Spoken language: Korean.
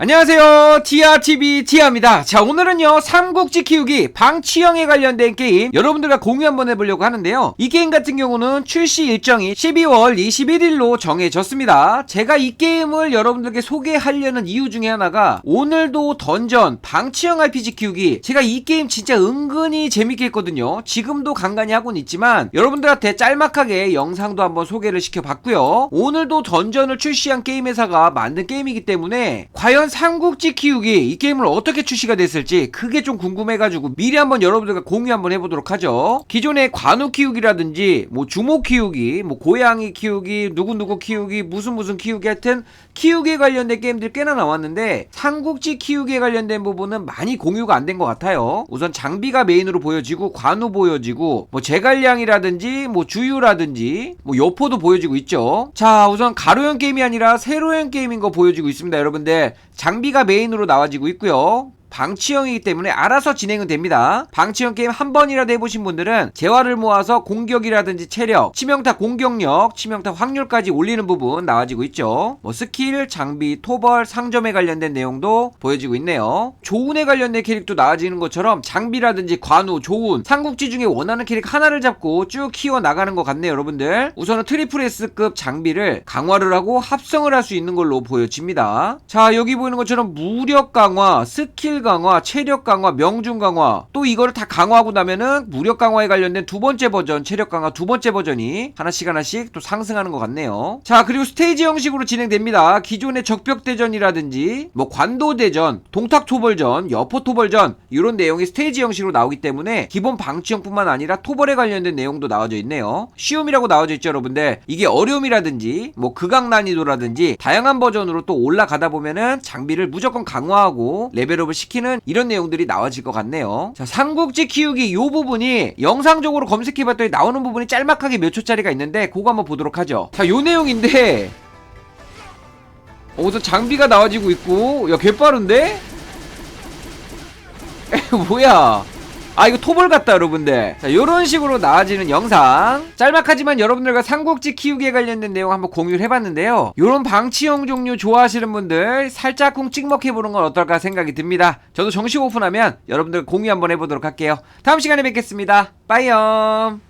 안녕하세요. 티아TV 티아입니다. 자 오늘은요 삼국지 키우기 방치형에 관련된 게임 여러분들과 공유 한번 해보려고 하는데요. 이 게임 같은 경우는 출시 일정이 12월 21일로 정해졌습니다. 제가 이 게임을 여러분들께 소개하려는 이유 중에 하나가 오늘도 던전 방치형 RPG 키우기. 제가 이 게임 진짜 은근히 재밌게 했거든요. 지금도 간간히 하고는 있지만 여러분들한테 짤막하게 영상도 한번 소개를 시켜봤고요. 오늘도 던전을 출시한 게임 회사가 만든 게임이기 때문에 과연 삼국지 키우기 이 게임을 어떻게 출시가 됐을지 그게 좀 궁금해가지고 미리 한번 여러분들과 공유 한번 해보도록 하죠. 기존의 관우 키우기라든지 뭐 주모 키우기, 뭐 고양이 키우기, 누구누구 키우기, 무슨 무슨 키우기 하여튼 키우기에 관련된 게임들 꽤나 나왔는데 삼국지 키우기에 관련된 부분은 많이 공유가 안 된 것 같아요. 우선 장비가 메인으로 보여지고 관우 보여지고 뭐 제갈량이라든지 뭐 주유라든지 뭐 여포도 보여지고 있죠. 자 우선 가로형 게임이 아니라 세로형 게임인 거 보여지고 있습니다 여러분들 장비가 메인으로 나와지고 있고요. 방치형이기 때문에 알아서 진행은 됩니다. 방치형 게임 한 번이라도 해보신 분들은 재화를 모아서 공격이라든지 체력, 치명타 공격력, 치명타 확률까지 올리는 부분 나와지고 있죠. 뭐 스킬, 장비, 토벌, 상점에 관련된 내용도 보여지고 있네요. 조운에 관련된 캐릭도 나와지는 것처럼 장비라든지 관우, 조운, 삼국지 중에 원하는 캐릭 하나를 잡고 쭉 키워 나가는 것 같네요, 여러분들. 우선은 트리플 S급 장비를 강화를 하고 합성을 할 수 있는 걸로 보여집니다. 자, 여기 보이는 것처럼 무력 강화, 스킬 강화, 체력 강화, 명중 강화 또 이거를 다 강화하고 나면은 무력 강화에 관련된 두 번째 버전, 체력 강화 두 번째 버전이 하나씩 하나씩 또 상승하는 것 같네요. 자, 그리고 스테이지 형식으로 진행됩니다. 기존의 적벽대전이라든지 뭐 관도대전, 동탁토벌전, 여포토벌전 이런 내용이 스테이지 형식으로 나오기 때문에 기본 방치형뿐만 아니라 토벌에 관련된 내용도 나와져 있네요. 쉬움이라고 나와져 있죠, 여러분들. 이게 어려움이라든지 뭐 극악 난이도라든지 다양한 버전으로 또 올라가다 보면은 장비를 무조건 강화하고 레벨업을 시키 는 이런 내용들이 나와질 것 같네요. 자, 삼국지 키우기 요 부분이 영상적으로 검색해봤더니 나오는 부분이 짤막하게 몇 초짜리가 있는데 그거 한번 보도록 하죠. 자, 요 내용인데 어, 우선 장비가 나와지고 있고 야 개빠른데? 에 뭐야 아 이거 토벌 같다 여러분들. 자 요런 식으로 나와지는 영상. 짤막하지만 여러분들과 삼국지 키우기에 관련된 내용 한번 공유를 해봤는데요. 요런 방치형 종류 좋아하시는 분들 살짝쿵 찍먹해보는 건 어떨까 생각이 듭니다. 저도 정식 오픈하면 여러분들 공유 한번 해보도록 할게요. 다음 시간에 뵙겠습니다. 빠이염